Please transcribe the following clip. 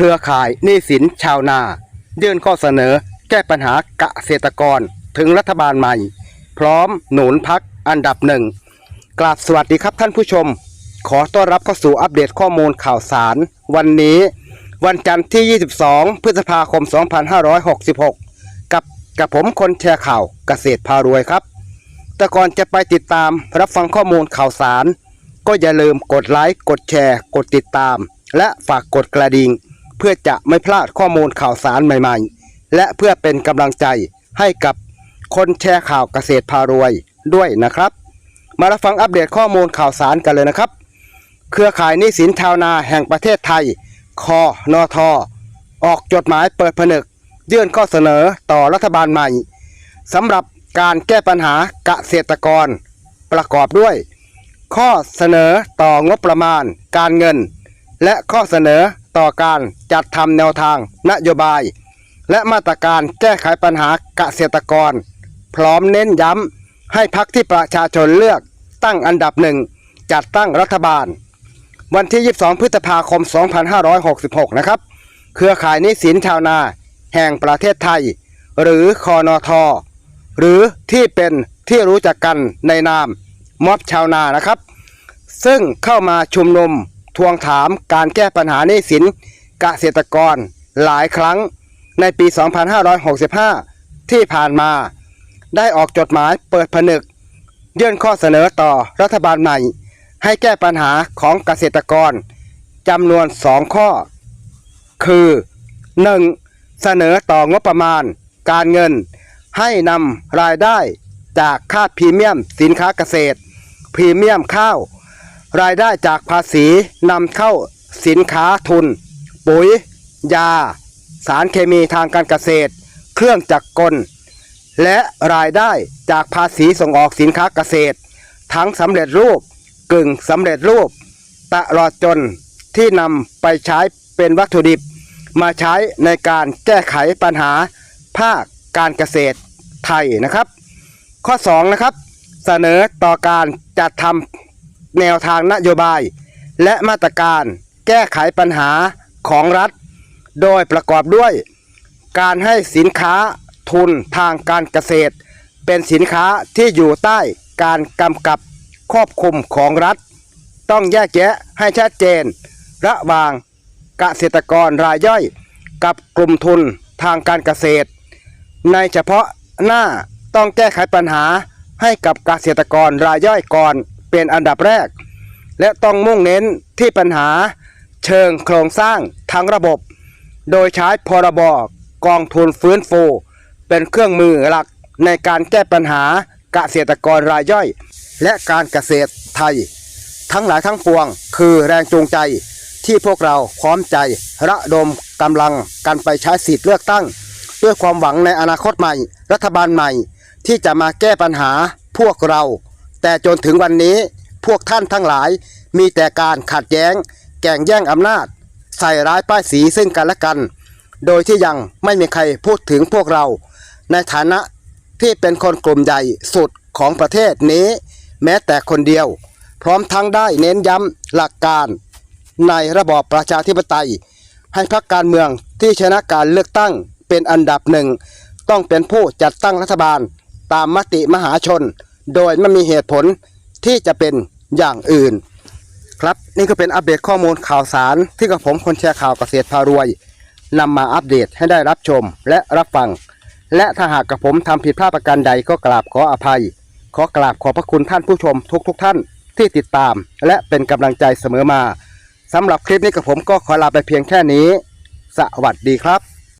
เครือข่ายหนี้สินชาวนา ยื่นข้อเสนอแก้ปัญหาเกษตรกรถึงรัฐบาลใหม่ พร้อมหนุนพักอันดับหนึ่งกราบสวัสดีครับท่านผู้ชม ขอต้อนรับเข้าสู่อัปเดตข้อมูลข่าวสาร วันนี้ วันจันทร์ที่ 22 พฤษภาคม 2566 กับกับผมคนแชร์ข่าวเกษตรพารวยครับ แต่ก่อนจะไปติดตามรับฟังข้อมูลข่าวสาร ก็อย่าลืมกดไลค์กดแชร์ กดติดตาม และฝากกดกระดิ่ง เพื่อจะไม่พลาดข้อมูลข่าวสารใหม่ๆ และเพื่อเป็นกำลังใจให้กับคนแชร์ข่าวเกษตรพารวยด้วยนะครับ มารับฟังอัปเดตข้อมูลข่าวสารกันเลยนะครับ เครือข่ายนี้สินชาวนาแห่งประเทศไทย คอนอทอออกจดหมายเปิดผนึก ยื่นข้อเสนอต่อรัฐบาลใหม่สำหรับการแก้ปัญหาเกษตรกร ประกอบด้วย ข้อเสนอต่องบประมาณ การเงิน และข้อเสนอ ต่อการจัดทำแนวทางนโยบาย และมาตรการแก้ไขปัญหาเกษตรกร พร้อมเน้นย้ำให้พักที่ประชาชนเลือกตั้งอันดับหนึ่งจัดตั้งรัฐบาล วันที่ 22 พฤษภาคม 2566 นะครับ เครือข่ายนี้สินชาวนา แห่งประเทศไทย หรือคอนอทอหรือที่เป็นที่รู้จักกันในนามม็อบชาวนานะครับ ซึ่งเข้ามาชุมนุม ทวงถามการแก้ปัญหาหนี้สินเกษตรกรหลายครั้งในปี 2565 ที่ผ่านมา ได้ออกจดหมายเปิดผนึก ยื่นข้อเสนอต่อรัฐบาลใหม่ ให้แก้ปัญหาของเกษตรกรจำนวน 2 ข้อ คือ 1. เสนอต่องบประมาณ การเงิน ให้นำรายได้จากค่าพรีเมียมสินค้าเกษตร พรีเมียมข้าว รายได้จากภาษีนำเข้าสินค้าทุน ปุ๋ย ยา สารเคมีทางการเกษตร เครื่องจักรกล และรายได้จากภาษีส่งออกสินค้าเกษตร ทั้งสำเร็จรูปกึ่งสำเร็จรูป ตลอดจนที่นำไปใช้เป็นวัตถุดิบ มาใช้ในการแก้ไขปัญหาภาคการเกษตรไทยนะครับ ข้อ 2 นะครับ เสนอต่อการจัดทำ แนวทางนโยบาย และมาตรการแก้ไขปัญหาของรัฐ โดยประกอบด้วย การให้สินค้าทุนทางการเกษตร เป็นสินค้าที่อยู่ใต้การกำกับควบคุมของรัฐ ต้องแยกแยะให้ชัดเจน ระหว่างเกษตรกรรายย่อย กับกลุ่มทุนทางการเกษตร ในเฉพาะหน้าต้องแก้ไขปัญหาให้กับเกษตรกรรายย่อยก่อน เป็นอันดับแรก และต้องมุ่งเน้นที่ปัญหาเชิงโครงสร้างทั้งระบบ โดยใช้พรบกองทุนฟื้นฟู เป็นเครื่องมือหลักในการแก้ปัญหาเกษตรกรรายย่อย และการเกษตรไทย ทั้งหลายทั้งปวงคือแรงจูงใจที่พวกเราพร้อมใจ ระดมกำลังกันไปใช้สิทธิเลือกตั้ง ด้วยความหวังในอนาคตใหม่ รัฐบาลใหม่ ที่จะมาแก้ปัญหาพวกเรา แต่จนถึงวันนี้พวกท่านทั้งหลายมีแต่การขัดแย้ง แก่งแย่งอำนาจ ใส่ร้ายป้ายสีซึ่งกันและกัน โดยที่ยังไม่มีใครพูดถึงพวกเรา ในฐานะที่เป็นคนกลุ่มใหญ่สุดของประเทศนี้ แม้แต่คนเดียว พร้อมทั้งได้เน้นย้ำหลักการ ในระบอบประชาธิปไตย ให้พรรคการเมืองที่ชนะการเลือกตั้งเป็นอันดับหนึ่ง ต้องเป็นผู้จัดตั้งรัฐบาลตามมติมหาชน โดยไม่มีเหตุผลที่จะเป็นอย่างอื่น ครับนี่ก็เป็นอัปเดตข้อมูลข่าวสารที่กับผมคนแชร์ข่าวเกษตรพารวยนำมาอัปเดตให้ได้รับชมและรับฟัง และถ้าหากกับผมทำผิดพลาดประการใดก็กราบขออภัย ขอกราบขอบพระคุณท่านผู้ชมทุกๆทท่านที่ติดตาม และเป็นกำลังใจเสมอมาสำหรับคลิปนี้กับผมก็ขอลาไปเพียงแค่นี้ สวัสดีครับ